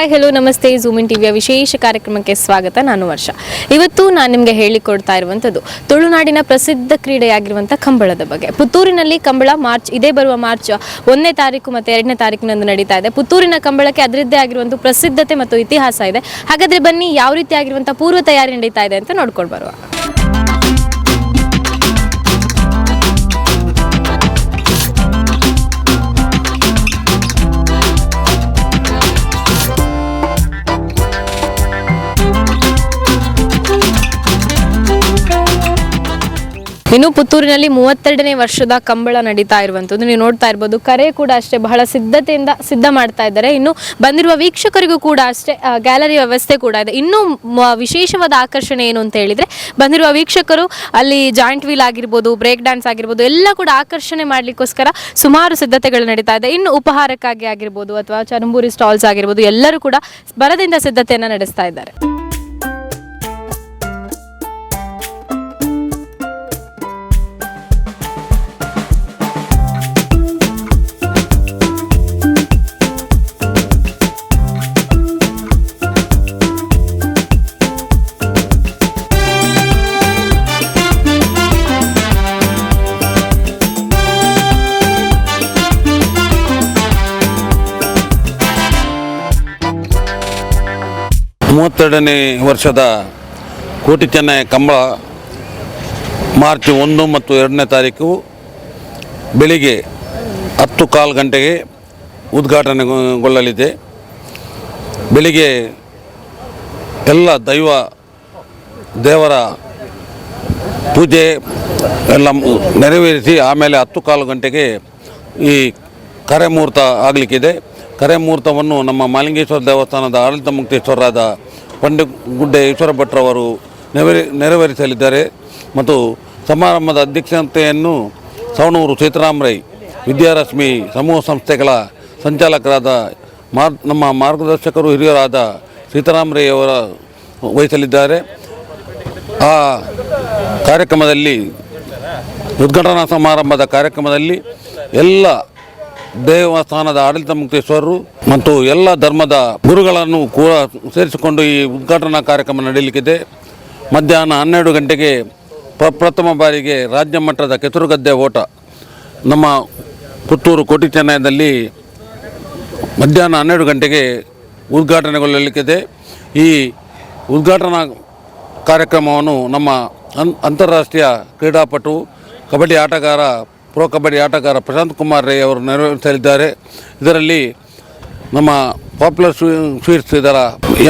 Hi hello ನಮಸ್ತೆ. ಝೂಮಿನ್ ಟಿವಿಯ ವಿಶೇಷ ಕಾರ್ಯಕ್ರಮಕ್ಕೆ ಸ್ವಾಗತ. ನಾನು ವರ್ಷ. ಇವತ್ತು ನಾನು ನಿಮಗೆ ಹೇಳಿಕೊಡ್ತಾ ಇರುವಂಥದ್ದು ತುಳುನಾಡಿನ ಪ್ರಸಿದ್ಧ ಕ್ರೀಡೆಯಾಗಿರುವಂಥ ಕಂಬಳದ ಬಗ್ಗೆ. ಪುತ್ತೂರಿನಲ್ಲಿ ಕಂಬಳ ಮಾರ್ಚ್, ಇದೇ ಬರುವ ಮಾರ್ಚ್ ಒಂದನೇ ತಾರೀಕು ಮತ್ತು ಎರಡನೇ ತಾರೀಕಿನಂದು ನಡೀತಾ ಇದೆ. ಪುತ್ತೂರಿನ ಕಂಬಳಕ್ಕೆ ಅದರದ್ದೇ ಆಗಿರುವಂಥ ಪ್ರಸಿದ್ಧತೆ ಮತ್ತು ಇತಿಹಾಸ ಇದೆ. ಹಾಗಾದರೆ ಬನ್ನಿ, ಯಾವ ರೀತಿ ಆಗಿರುವಂಥ ಪೂರ್ವ ತಯಾರಿ ನಡೀತಾ ಇದೆ ಅಂತ ನೋಡ್ಕೊಂಡು ಬರುವ ಇನ್ನು ಪುತ್ತೂರಿನಲ್ಲಿ ಮೂವತ್ತೆರಡನೇ ವರ್ಷದ ಕಂಬಳ ನಡೀತಾ ಇರುವಂಥದ್ದು. ನೀವು ನೋಡ್ತಾ ಇರ್ಬೋದು, ಕರೆ ಕೂಡ ಅಷ್ಟೇ ಬಹಳ ಸಿದ್ಧತೆಯಿಂದ ಸಿದ್ಧ ಮಾಡ್ತಾ ಇದ್ದಾರೆ. ಇನ್ನು ಬಂದಿರುವ ವೀಕ್ಷಕರಿಗೂ ಕೂಡ ಅಷ್ಟೇ ಗ್ಯಾಲರಿ ವ್ಯವಸ್ಥೆ ಕೂಡ ಇದೆ. ಇನ್ನೂ ವಿಶೇಷವಾದ ಆಕರ್ಷಣೆ ಏನು ಅಂತ ಹೇಳಿದ್ರೆ, ಬಂದಿರುವ ವೀಕ್ಷಕರು ಅಲ್ಲಿ ಜಾಯಿಂಟ್ ವೀಲ್ ಆಗಿರ್ಬೋದು, ಬ್ರೇಕ್ ಡ್ಯಾನ್ಸ್ ಆಗಿರ್ಬೋದು, ಎಲ್ಲ ಕೂಡ ಆಕರ್ಷಣೆ ಮಾಡಲಿಕ್ಕೋಸ್ಕರ ಸುಮಾರು ಸಿದ್ಧತೆಗಳು ನಡೀತಾ ಇದೆ. ಇನ್ನು ಉಪಹಾರಕ್ಕಾಗಿ ಆಗಿರ್ಬೋದು ಅಥವಾ ಚರಂಬೂರಿ ಸ್ಟಾಲ್ಸ್ ಆಗಿರ್ಬೋದು, ಎಲ್ಲರೂ ಕೂಡ ಬರದಿಂದ ಸಿದ್ಧತೆಯನ್ನು ನಡೆಸ್ತಾ ಇದ್ದಾರೆ. ಮೂವತ್ತೆರಡನೇ ವರ್ಷದ ಕೋಟಿ ಚೆನ್ನೈ ಕಂಬಳ ಮಾರ್ಚ್ ಒಂದು ಮತ್ತು ಎರಡನೇ ತಾರೀಕು ಬೆಳಿಗ್ಗೆ ಹತ್ತು ಕಾಲು ಗಂಟೆಗೆ ಉದ್ಘಾಟನೆಗೊಳ್ಳಲಿದೆ. ಬೆಳಿಗ್ಗೆ ಎಲ್ಲ ದೈವ ದೇವರ ಪೂಜೆ ಎಲ್ಲ ನೆರವೇರಿಸಿ ಆಮೇಲೆ ಹತ್ತು ಕಾಲು ಗಂಟೆಗೆ ಈ ಕರೆ ಮುಹೂರ್ತ ಆಗಲಿಕ್ಕಿದೆ. ಕರೆ ಮುಹೂರ್ತವನ್ನು ನಮ್ಮ ಮಾಲಿಂಗೇಶ್ವರ ದೇವಸ್ಥಾನದ ಆಡಳಿತ ಮುಕ್ತೇಶ್ವರರಾದ ಪಂಡಿತ್ ಗುಡ್ಡೆ ಈಶ್ವರ ಭಟ್ರವರು ಅವರು ನೆರವೇರಿಸಲಿದ್ದಾರೆ. ಮತ್ತು ಸಮಾರಂಭದ ಅಧ್ಯಕ್ಷತೆಯನ್ನು ಸವಣೂರು ಸೀತಾರಾಮ್ ರೈ ವಿದ್ಯಾರಶ್ಮಿ ಸಮೂಹ ಸಂಸ್ಥೆಗಳ ಸಂಚಾಲಕರಾದ ಮಾರ್, ನಮ್ಮ ಮಾರ್ಗದರ್ಶಕರು, ಹಿರಿಯರಾದ ಸೀತಾರಾಮ್ ರೈ ಅವರ ವಹಿಸಲಿದ್ದಾರೆ. ಆ ಕಾರ್ಯಕ್ರಮದಲ್ಲಿ, ಉದ್ಘಾಟನಾ ಸಮಾರಂಭದ ಕಾರ್ಯಕ್ರಮದಲ್ಲಿ ಎಲ್ಲ ದೇವಸ್ಥಾನದ ಆಡಳಿತ ಮುಕ್ತೇಶ್ವರರು ಮತ್ತು ಎಲ್ಲ ಧರ್ಮದ ಗುರುಗಳನ್ನು ಕೂಡ ಸೇರಿಸಿಕೊಂಡು ಈ ಉದ್ಘಾಟನಾ ಕಾರ್ಯಕ್ರಮ ನಡೆಯಲಿಕ್ಕಿದೆ ಮಧ್ಯಾಹ್ನ ಹನ್ನೆರಡು ಗಂಟೆಗೆ ಪ್ರ, ಪ್ರಥಮ ಬಾರಿಗೆ ರಾಜ್ಯ ಮಟ್ಟದ ಕೆಸರುಗದ್ದೆ ಓಟ. ನಮ್ಮ ಪುತ್ತೂರು ಕೋಟಿ ಚೆನ್ನೈನಲ್ಲಿ ಮಧ್ಯಾಹ್ನ ಹನ್ನೆರಡು ಗಂಟೆಗೆ ಉದ್ಘಾಟನೆಗೊಳ್ಳಲಿಕ್ಕಿದೆ. ಈ ಉದ್ಘಾಟನಾ ಕಾರ್ಯಕ್ರಮವನ್ನು ನಮ್ಮ ಅನ್ ಅಂತಾರಾಷ್ಟ್ರೀಯ ಕ್ರೀಡಾಪಟು, ಕಬಡ್ಡಿ ಆಟಗಾರ ಪ್ರೋ ಕಬಡ್ಡಿ ಆಟಗಾರ ಪ್ರಶಾಂತ್ ಕುಮಾರ್ ರೈ ಅವರು ನೆರವೇರಿಸಲಿದ್ದಾರೆ. ಇದರಲ್ಲಿ ನಮ್ಮ ಪಾಪ್ಯುಲರ್ ಸ್ವೀಟ್ಸ್ ಇದರ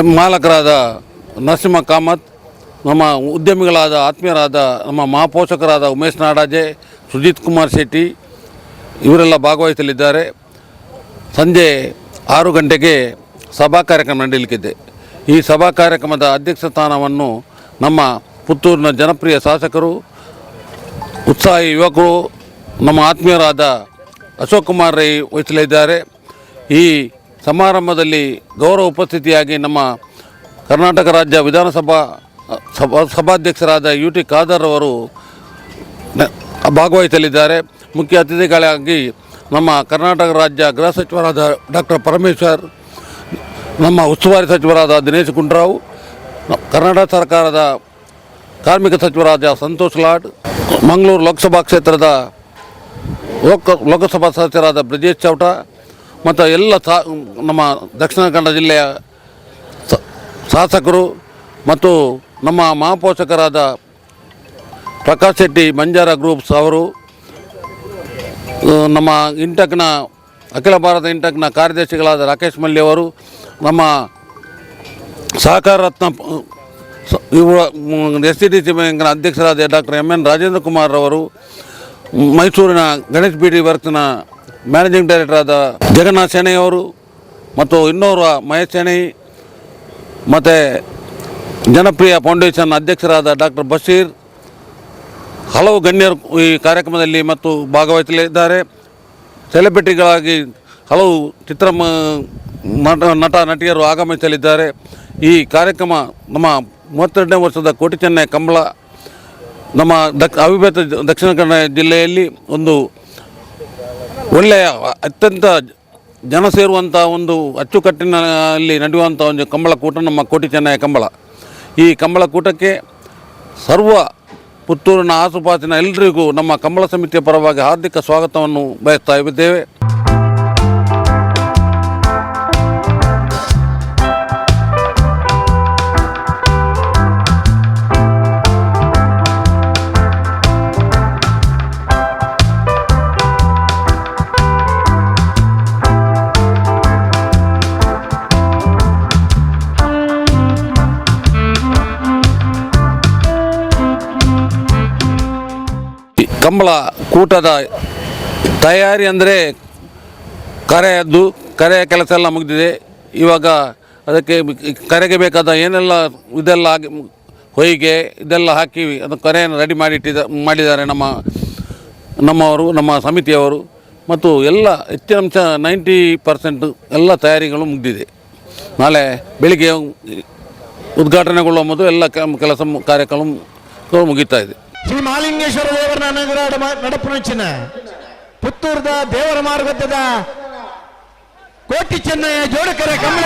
ಎಂ ಮಾಲಕರಾದ ನರಸಿಂಹ ಕಾಮತ್, ನಮ್ಮ ಉದ್ಯಮಿಗಳಾದ, ಆತ್ಮೀಯರಾದ ನಮ್ಮ ಮಹಾಪೋಷಕರಾದ ಉಮೇಶ್ ನಾಡಾಜೆ, ಸುಜಿತ್ ಕುಮಾರ್ ಶೆಟ್ಟಿ ಇವರೆಲ್ಲ ಭಾಗವಹಿಸಲಿದ್ದಾರೆ. ಸಂಜೆ ಆರು ಗಂಟೆಗೆ ಸಭಾ ಕಾರ್ಯಕ್ರಮ ನಡೆಯಲಿಕ್ಕಿದೆ. ಈ ಸಭಾ ಕಾರ್ಯಕ್ರಮದ ಅಧ್ಯಕ್ಷ ಸ್ಥಾನವನ್ನು ನಮ್ಮ ಪುತ್ತೂರಿನ ಜನಪ್ರಿಯ ಶಾಸಕರು, ಉತ್ಸಾಹಿ ಯುವಕರು ನಮ್ಮ ಆತ್ಮೀಯರಾದ ಅಶೋಕ್ ಕುಮಾರ್ ರೈ ವಹಿಸಲಿದ್ದಾರೆ. ಈ ಸಮಾರಂಭದಲ್ಲಿ ಗೌರವ ಉಪಸ್ಥಿತಿಯಾಗಿ ನಮ್ಮ ಕರ್ನಾಟಕ ರಾಜ್ಯ ವಿಧಾನಸಭಾ, ಸಭಾ, ಸಭಾಧ್ಯಕ್ಷರಾದ ಯು ಟಿ ಖಾದರ್ ಅವರು ಭಾಗವಹಿಸಲಿದ್ದಾರೆ. ಮುಖ್ಯ ಅತಿಥಿಗಳಾಗಿ ನಮ್ಮ ಕರ್ನಾಟಕ ರಾಜ್ಯ ಗೃಹ ಸಚಿವರಾದ ಡಾಕ್ಟರ್ ಪರಮೇಶ್ವರ್, ನಮ್ಮ ಉಸ್ತುವಾರಿ ಸಚಿವರಾದ ದಿನೇಶ್ ಗುಂಡ್ರಾವ್, ಕರ್ನಾಟಕ ಸರ್ಕಾರದ ಕಾರ್ಮಿಕ ಸಚಿವರಾದ ಸಂತೋಷ್ ಲಾಡ್, ಮಂಗಳೂರು ಲೋಕಸಭಾ ಕ್ಷೇತ್ರದ ಲೋಕ ಲೋಕಸಭಾ ಸದಸ್ಯರಾದ ಬ್ರಜೇಶ್ ಚೌಟ ಮತ್ತು ಎಲ್ಲ ಸಾ ನಮ್ಮ ದಕ್ಷಿಣ ಕನ್ನಡ ಜಿಲ್ಲೆಯ ಶಾಸಕರು ಮತ್ತು ನಮ್ಮ ಮಹಾಪೋಷಕರಾದ ಪ್ರಕಾಶ್ ಶೆಟ್ಟಿ, ಮಂಜಾರ ಗ್ರೂಪ್ಸ್ ಅವರು ನಮ್ಮ ಇಂಟಕ್ನ, ಅಖಿಲ ಭಾರತ ಇಂಟಕ್ನ ಕಾರ್ಯದರ್ಶಿಗಳಾದ ರಾಕೇಶ್ ಮಲ್ಲಿ ಅವರು, ನಮ್ಮ ಸಹಕಾರ ರತ್ನ ಪ- ಸ- ಇವ ಎಸ್ ಸಿ ಡಿ ಸಿ ಬ್ಯಾಂಕ್ನ ಅಧ್ಯಕ್ಷರಾದ doctor M N Rajendra Kumar ಅವರು ಮೈಸೂರಿನ ಗಣೇಶ್ ಬಿಡಿ ವರ್ಕ್ಸ್ನ ಮ್ಯಾನೇಜಿಂಗ್ ಡೈರೆಕ್ಟರ್ ಆದ ಜಗನ್ನಾಥ್ ಸೇನೆಯವರು ಮತ್ತು ಇನ್ನೋರ್ವ ಮಹೇಶ್ ಸೇನೆ ಮತ್ತು ಜನಪ್ರಿಯ ಫೌಂಡೇಶನ್ ಅಧ್ಯಕ್ಷರಾದ ಡಾಕ್ಟರ್ ಬಶೀರ್ ಹಲವು ಗಣ್ಯರು ಈ ಕಾರ್ಯಕ್ರಮದಲ್ಲಿ ಮತ್ತು ಭಾಗವಹಿಸಲಿದ್ದಾರೆ. ಸೆಲೆಬ್ರಿಟಿಗಳಾಗಿ ಹಲವು ಚಿತ್ರ ನಟ ನಟ, ನಟಿಯರು ಆಗಮಿಸಲಿದ್ದಾರೆ. ಈ ಕಾರ್ಯಕ್ರಮ ನಮ್ಮ ಮೂವತ್ತೆರಡನೇ ವರ್ಷದ ಕೋಟಿ ಚೆನ್ನೈ ಕಂಬಳ ನಮ್ಮ ದಕ್ ಅವಿಭಕ್ತ ದಕ್ಷಿಣ ಕನ್ನಡ ಜಿಲ್ಲೆಯಲ್ಲಿ ಒಂದು ಒಳ್ಳೆಯ, ಅತ್ಯಂತ ಜನ ಸೇರುವಂಥ ಒಂದು ಅಚ್ಚುಕಟ್ಟಿನಲ್ಲಿ ನಡೆಯುವಂಥ ಒಂದು ಕಂಬಳಕೂಟ ನಮ್ಮ ಕೋಟಿ ಚೆನ್ನಯ ಕಂಬಳ. ಈ ಕಂಬಳಕೂಟಕ್ಕೆ ಸರ್ವ ಪುತ್ತೂರಿನ ಆಸುಪಾಸಿನ ಎಲ್ಲರಿಗೂ ನಮ್ಮ ಕಂಬಳ ಸಮಿತಿಯ ಪರವಾಗಿ ಹಾರ್ದಿಕ ಸ್ವಾಗತವನ್ನು ಬಯಸ್ತಾ ಇದ್ದೇವೆ. ಕಂಬಳ ಕೂಟದ ತಯಾರಿ ಅಂದರೆ ಕರೆಯದ್ದು ಕರೆಯ ಕೆಲಸ ಎಲ್ಲ ಮುಗಿದಿದೆ. ಇವಾಗ ಅದಕ್ಕೆ ಕರೆಗೆ ಬೇಕಾದ ಏನೆಲ್ಲ ಇದೆಲ್ಲ ಆಗಿ ಹೊಯ್ಗೆ ಇದೆಲ್ಲ ಹಾಕಿ ಅದು ಕರೆಯನ್ನು ರೆಡಿ ಮಾಡಿಟ್ಟಿದ, ಮಾಡಿದ್ದಾರೆ ನಮ್ಮ, ನಮ್ಮವರು, ನಮ್ಮ ಸಮಿತಿಯವರು. ಮತ್ತು ಎಲ್ಲ ಹೆಚ್ಚಿನ ಅಂಶ ನೈಂಟಿ ಪರ್ಸೆಂಟ್ ಎಲ್ಲ ತಯಾರಿಗಳು ಮುಗಿದಿದೆ. ನಾಳೆ ಬೆಳಿಗ್ಗೆ ಉದ್ಘಾಟನೆಗೊಳ್ಳುವ ಮೊದಲು ಎಲ್ಲ ಕೆಲಸ ಕಾರ್ಯಕ್ರಮ ಮುಗೀತಾ ಇದೆ. ಶ್ರೀ ಮಾಲಿಂಗೇಶ್ವರ ದೇವರ ಅನುಗ್ರಹ ನಡಪು ನೆಚ್ಚಿನ ಪುತ್ತೂರದ ದೇವರ ಮಾರುಕಟ್ಟೆದ ಕೋಟಿ ಚೆನ್ನಯ್ಯ ಜೋಡಕರೆ ಕಮಲ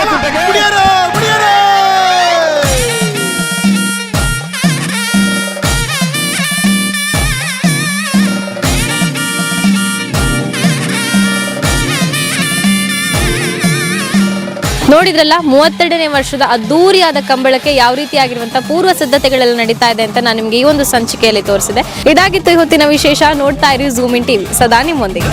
ನೋಡಿದ್ರಲ್ಲ, ಮೂವತ್ತೆರಡನೇ ವರ್ಷದ ಅದ್ದೂರಿಯಾದ ಕಂಬಳಕ್ಕೆ ಯಾವ ರೀತಿಯಾಗಿರುವಂತಹ ಪೂರ್ವ ಸಿದ್ಧತೆಗಳೆಲ್ಲ ನಡೀತಾ ಇದೆ ಅಂತ ನಾನು ನಿಮಗೆ ಈ ಒಂದು ಸಂಚಿಕೆಯಲ್ಲಿ ತೋರಿಸಿದೆ. ಇದಾಗಿತ್ತು ಇವತ್ತಿನ ವಿಶೇಷ, ನೋಡ್ತಾ ಇರಿ ಝೂಮ್ ಇನ್ ಟಿವಿ ಸದಾ ನಿಮ್ಮೊಂದಿಗೆ.